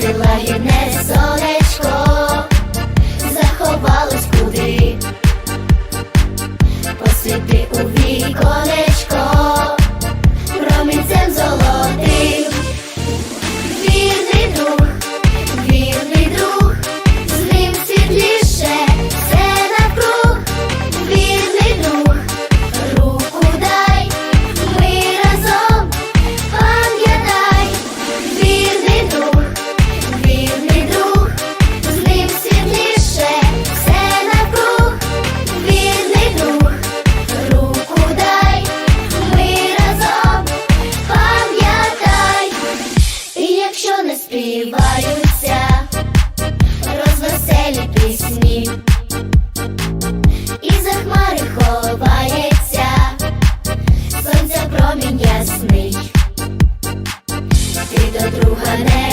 Feel like you're next, so співаються розвеселі пісні, і за хмари ховається, сонця промінь ясний, ти до друга не.